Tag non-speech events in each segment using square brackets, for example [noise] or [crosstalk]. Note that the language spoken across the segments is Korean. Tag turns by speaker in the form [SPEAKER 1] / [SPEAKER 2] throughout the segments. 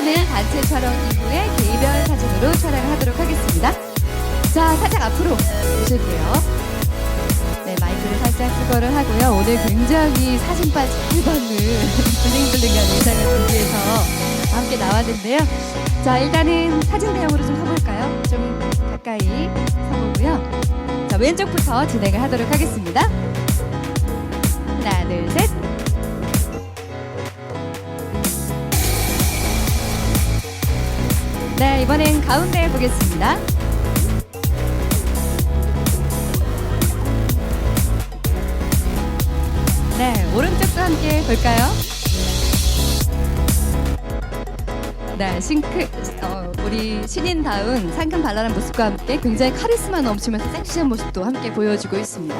[SPEAKER 1] 이번은 단체 촬영 이후에 개별 사진으로 촬영을 하도록 하겠습니다. 자, 살짝 앞으로 오실게요. 네, 마이크를 살짝 수거를 하고요. 오늘 굉장히 사진빨 잘 받는 [laughs] 블링블링한 의상을 준비해서 함께 나왔는데요. 자, 일단은 사진 대형으로 좀 서볼까요? 좀 가까이 서보고요. 자, 왼쪽부터 진행을 하도록 하겠습니다. 하나, 둘, 셋. 네, 이번엔 가운데 보겠습니다. 네, 오른쪽도 함께 볼까요? 네, 싱크, 어, 우리 신인다운 상큼 발랄한 모습과 함께 굉장히 카리스마 넘치면서 섹시한 모습도 함께 보여주고 있습니다.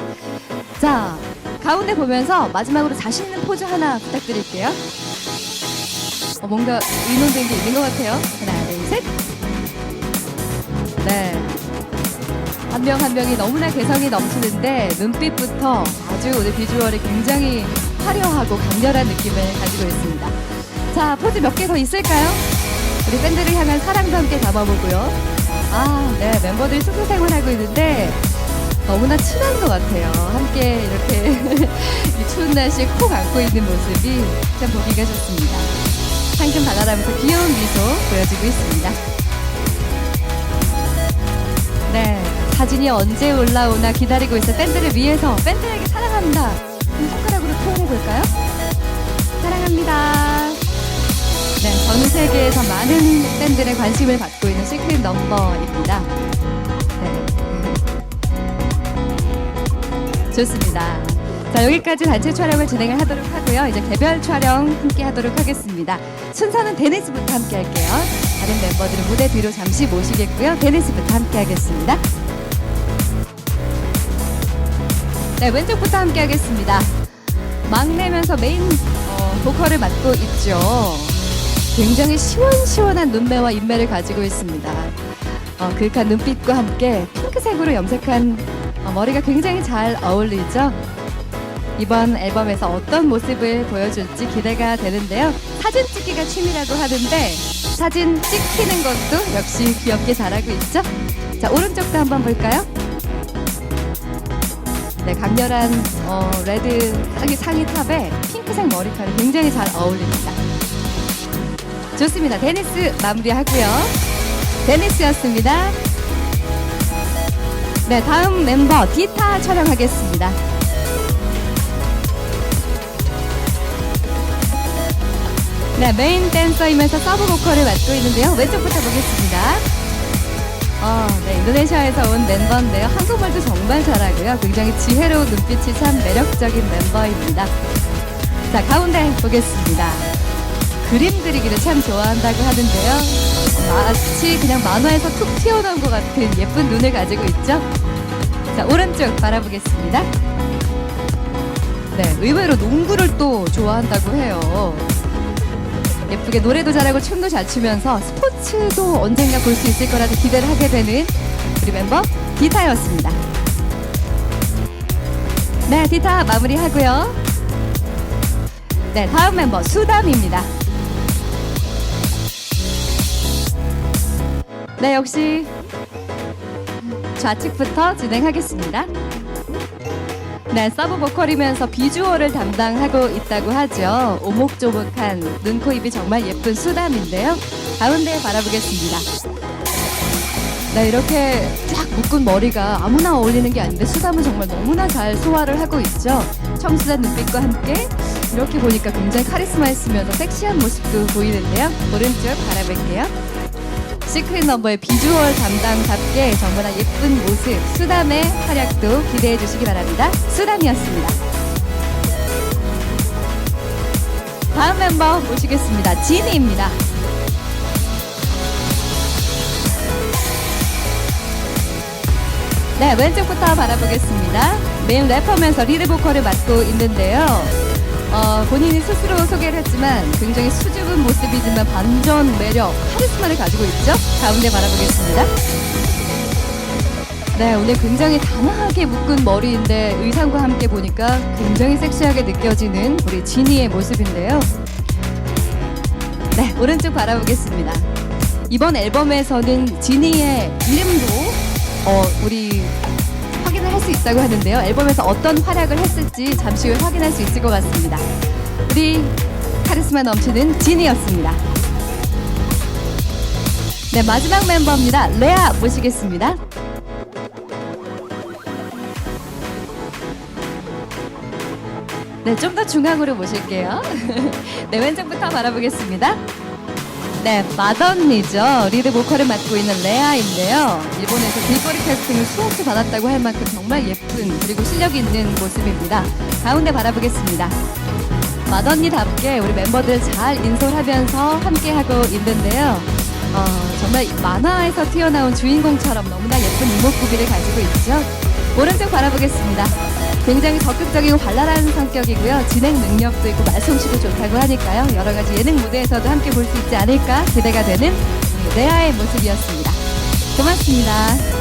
[SPEAKER 1] 자, 가운데 보면서 마지막으로 자신 있는 포즈 하나 부탁드릴게요. 어, 뭔가 의논된 게 있는 것 같아요. 셋. 네. 한 명 한 명이 너무나 개성이 넘치는데 눈빛부터 아주 오늘 비주얼이 굉장히 화려하고 강렬한 느낌을 가지고 있습니다. 자, 포즈 몇 개 더 있을까요? 우리 팬들을 향한 사랑도 함께 담아보고요. 아, 네. 멤버들이 숙소 생활하고 있는데 너무나 친한 것 같아요. 함께 이렇게 [laughs] 이 추운 날씨에 콕 안고 있는 모습이 참 보기가 좋습니다. 상큼 발랄하면서 귀여운 미소 보여주고 있습니다. 네, 사진이 언제 올라오나 기다리고 있어 팬들을 위해서 팬들에게 사랑합니다. 그럼 손가락으로 표현해 볼까요? 사랑합니다. 네, 전 세계에서 많은 팬들의 관심을 받고 있는 시크릿 넘버입니다. 네. 좋습니다. 자, 여기까지 단체 촬영을 진행을 하도록 하고요. 이제 개별 촬영 함께 하도록 하겠습니다. 순서는 데니스부터 함께 할게요. 다른 멤버들은 무대 뒤로 잠시 모시겠고요. 데니스부터 함께 하겠습니다. 네, 왼쪽부터 함께 하겠습니다. 막내면서 메인 어, 보컬을 맡고 있죠. 굉장히 시원시원한 눈매와 인매를 가지고 있습니다. 어, 그윽한 눈빛과 함께 핑크색으로 염색한 어, 머리가 굉장히 잘 어울리죠. 이번 앨범에서 어떤 모습을 보여줄지 기대가 되는데요. 사진 찍기가 취미라고 하는데 사진 찍히는 것도 역시 귀엽게 잘하고 있죠. 자 오른쪽도 한번 볼까요? 네 강렬한 어, 레드 상의, 상의 탑에 핑크색 머리카락이 굉장히 잘 어울립니다. 좋습니다. 데니스 마무리하고요. 데니스였습니다. 네 다음 멤버 디타 촬영하겠습니다. 네, 메인 댄서이면서 서브 보컬을 맡고 있는데요. 왼쪽부터 보겠습니다. 어, 네, 인도네시아에서 온 멤버인데요. 한국말도 정말 잘하고요. 굉장히 지혜로운 눈빛이 참 매력적인 멤버입니다. 자, 가운데 보겠습니다. 그림 그리기를 참 좋아한다고 하는데요. 마치 그냥 만화에서 툭 튀어나온 것 같은 예쁜 눈을 가지고 있죠. 자, 오른쪽 바라보겠습니다. 네, 의외로 농구를 또 좋아한다고 해요. 예쁘게 노래도 잘하고 춤도 잘 추면서 스포츠도 언젠가 볼 수 있을 거라는 기대를 하게 되는 우리 멤버 디타였습니다. 네, 디타 마무리하고요. 네, 다음 멤버 수담입니다. 네, 역시 좌측부터 진행하겠습니다. 네, 서브 보컬이면서 비주얼을 담당하고 있다고 하죠. 오목조목한 눈, 코, 입이 정말 예쁜 수담인데요. 가운데 바라보겠습니다. 네, 이렇게 쫙 묶은 머리가 아무나 어울리는 게 아닌데 수담은 정말 너무나 잘 소화를 하고 있죠. 청순한 눈빛과 함께 이렇게 보니까 굉장히 카리스마 있으면서 섹시한 모습도 보이는데요. 오른쪽 바라볼게요. 시크릿 넘버의 비주얼 담당답게 정말 예쁜 모습 수담의 활약도 기대해 주시기 바랍니다. 수담이었습니다. 다음 멤버 모시겠습니다. 지니입니다. 네, 왼쪽부터 바라보겠습니다. 메인 래퍼면서 리드 보컬을 맡고 있는데요. 어, 본인이 스스로 소개를 했지만 굉장히 수줍은 모습이지만 반전 매력, 카리스마를 가지고 있죠. 가운데 바라보겠습니다. 네, 오늘 굉장히 단아하게 묶은 머리인데 의상과 함께 보니까 굉장히 섹시하게 느껴지는 우리 지니의 모습인데요. 네, 오른쪽 바라보겠습니다. 이번 앨범에서는 지니의 이름도 어, 우리 할 수 있다고 하는데요. 앨범에서 어떤 활약을 했을지 잠시 후에 확인할 수 있을 것 같습니다. 우리 카리스마 넘치는 지니였습니다. 네, 마지막 멤버입니다. 레아 모시겠습니다. 네, 좀 더 중앙으로 모실게요. [laughs] 네, 왼쪽부터 바라보겠습니다. 네, 맏언니죠. 리드 보컬을 맡고 있는 레아인데요. 일본에서 길거리 캐스팅을 수없이 받았다고 할 만큼 정말 예쁜 그리고 실력 있는 모습입니다. 가운데 바라보겠습니다. 맏언니답게 우리 멤버들 잘 인솔하면서 함께하고 있는데요. 어, 정말 만화에서 튀어나온 주인공처럼 너무나 예쁜 이목구비를 가지고 있죠. 오른쪽 바라보겠습니다. 굉장히 적극적이고 발랄한 성격이고요. 진행 능력도 있고 말솜씨도 좋다고 하니까요. 여러 가지 예능 무대에서도 함께 볼 수 있지 않을까 기대가 되는 레아의 모습이었습니다. 고맙습니다.